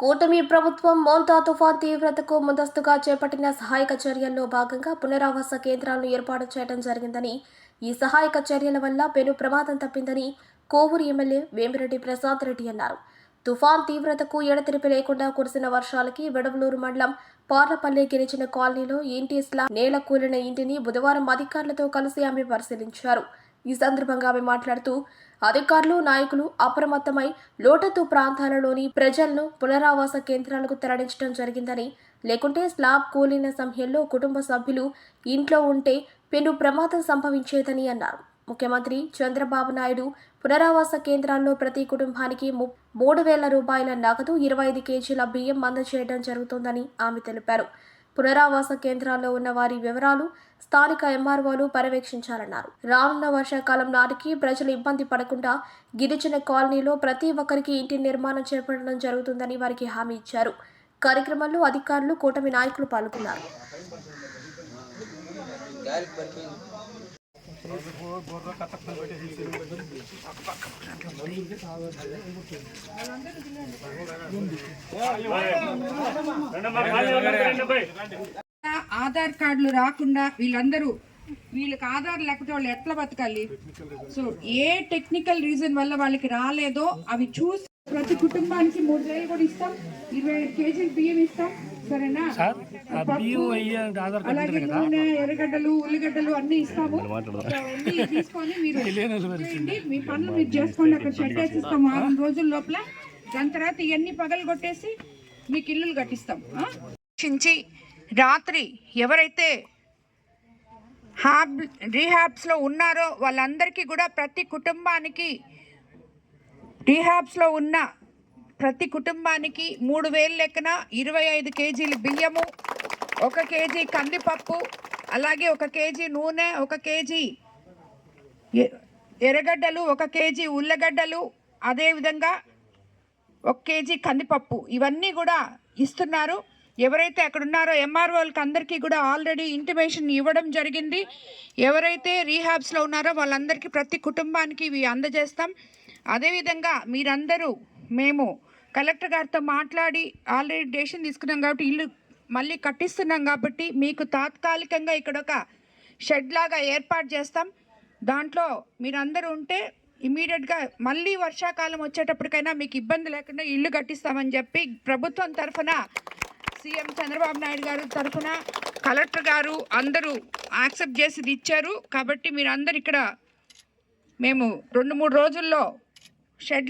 కూటమి ప్రభుత్వం మోంతా తుఫాన్ తీవ్రతకు ముందస్తుగా చేపట్టిన సహాయక చర్యల్లో భాగంగా పునరావాస కేంద్రాలను ఏర్పాటు చేయడం జరిగిందని ఈ సహాయక చర్యల వల్ల పెను ప్రమాదం తప్పిందని కోవూరు ఎమ్మెల్యే వేమిరెడ్డి ప్రసాద్ రెడ్డి అన్నారు. తుఫాన్ తీవ్రతకు ఎడతెరిపి లేకుండా కురిసిన వర్షాలకి వెడవలూరు మండలం పార్లపల్లి గిరిచిన కాలనీలో ఇంటి స్లా నేల కూలిన ఇంటిని బుధవారం అధికారులతో కలిసి ఆమె పరిశీలించారు. ఈ సందర్భంగా ఆమె మాట్లాడుతూ అధికారులు నాయకులు అప్రమత్తమై లోటత్తు ప్రాంతాలలోని ప్రజలను పునరావాస కేంద్రాలకు తరలించడం జరిగిందని లేకుంటే స్లాబ్ కూలిన సమయంలో కుటుంబ సభ్యులు ఇంట్లో ఉంటే పెను ప్రమాదం సంభవించేదని అన్నారు. ముఖ్యమంత్రి చంద్రబాబు నాయుడు పునరావాస కేంద్రాల్లో ప్రతి కుటుంబానికి మూడు వేల రూపాయల నగదు ఇరవై ఐదు కేజీల బియ్యం అందజేయడం జరుగుతోందని ఆమె తెలిపారు. పునరావాస కేంద్రాల్లో ఉన్న వారి వివరాలు స్థానిక ఎంఆర్ఓలు పర్యవేక్షించాలన్నారు. రానున్న వర్షాకాలం నాటికి ప్రజలు ఇబ్బంది పడకుండా గిరిజన కాలనీలో ప్రతి ఒక్కరికి ఇంటి నిర్మాణం చేపట్టడం జరుగుతుందని వారికి హామీ ఇచ్చారు. కార్యక్రమంలో అధికారులు కూటమి నాయకులు పాల్గొన్నారు. ఆధార్ కార్డులు రాకుండా వీళ్ళందరూ వీళ్ళకి ఆధార్ లేకపోతే వాళ్ళు ఎట్లా బతకాలి? సో ఏ టెక్నికల్ రీజన్ వల్ల వాళ్ళకి రాలేదో అవి చూసి ప్రతి కుటుంబానికి మూడు వేలు కూడా ఇస్తాం ఇరవై ఐదు కేజీలు బియ్యం ఇస్తాం. సరేనా? అలాగే నూనె ఎర్రగడ్డలు ఉల్లిగడ్డలు అన్ని ఇస్తాము. తీసుకొని మీరు. మీ పనులు మీరు చేసుకోండి. అక్కడ షెడ్ వేసిస్తాం వారం రోజుల లోపల దాని తర్వాత ఇవన్నీ పగలు కొట్టేసి మీకు ఇల్లులు కట్టిస్తాం? చించి రాత్రి ఎవరైతే హాబ్ రీహాబ్స్లో ఉన్నారో వాళ్ళందరికీ కూడా ప్రతి కుటుంబానికి రీహాబ్స్లో ఉన్న ప్రతి కుటుంబానికి మూడు వేలు లెక్కన ఇరవై ఐదు కేజీలు బియ్యము ఒక కేజీ కందిపప్పు అలాగే ఒక కేజీ నూనె ఒక కేజీ ఎ- ఎర్రగడ్డలు ఒక కేజీ ఉల్లగడ్డలు అదేవిధంగా ఒక కేజీ కందిపప్పు. ఇవన్నీ కూడా ఇస్తున్నారు. ఎవరైతే అక్కడ ఉన్నారో ఎంఆర్ఓలకి అందరికీ కూడా ఆల్రెడీ ఇంటిమేషన్ ఇవ్వడం జరిగింది. ఎవరైతే రీహాబ్స్లో ఉన్నారో వాళ్ళందరికీ ప్రతి కుటుంబానికి ఇవి అందజేస్తాం. అదేవిధంగా మీరందరూ మేము కలెక్టర్ గారితో మాట్లాడి ఆల్రెడీ డేషన్ తీసుకున్నాం కాబట్టి ఇల్లు మళ్ళీ కట్టిస్తున్నాం కాబట్టి మీకు తాత్కాలికంగా ఇక్కడ ఒక షెడ్ లాగా ఏర్పాటు చేస్తాం. దాంట్లో మీరందరూ ఉంటే ఇమీడియట్గా మళ్ళీ వర్షాకాలం వచ్చేటప్పటికైనా మీకు ఇబ్బంది లేకుండా ఇల్లు కట్టిస్తామని చెప్పి ప్రభుత్వం తరఫున సీఎం చంద్రబాబు నాయుడు గారు తరఫున కలెక్టర్ గారు అందరూ యాక్సెప్ట్ చేసి ఇచ్చారు. కాబట్టి మీరందరు ఇక్కడ మేము రెండు మూడు రోజుల్లో షెడ్